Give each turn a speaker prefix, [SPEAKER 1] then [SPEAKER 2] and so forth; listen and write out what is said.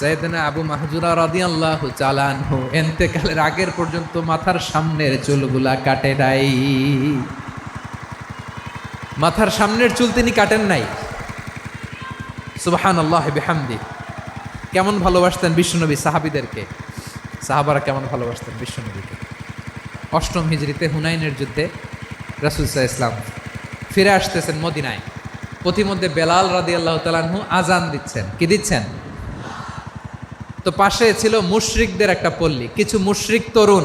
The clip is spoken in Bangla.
[SPEAKER 1] সৈয়দনা আবু মাহজুরা রাদিয়াল্লাহু চালানহু এন্তেকালের আগের পর্যন্ত মাথার সামনের চুলগুলা কাটে নাই। মাথার সামনের চুল তিনি কাটেন নাই। সুবাহান আল্লাহ বিহামদি। কেমন ভালোবাসতেন বিশ্বনবী সাহাবিদেরকে? সাহাবারা কেমন ভালোবাসতেন বিশ্বনবীকে? অষ্টম হিজড়িতে হুনাইনের যুদ্ধে রাসুলসাহ ইসলাম ফিরে আসতেছেন মদিনায়। পথিমধ্যে বেলাল রাদি আল্লাহ তালানহু আজান দিচ্ছেন। কি দিচ্ছেন? তো পাশে ছিল মুশরিকদের একটা পল্লী কিছু মুশরিক তরুণ।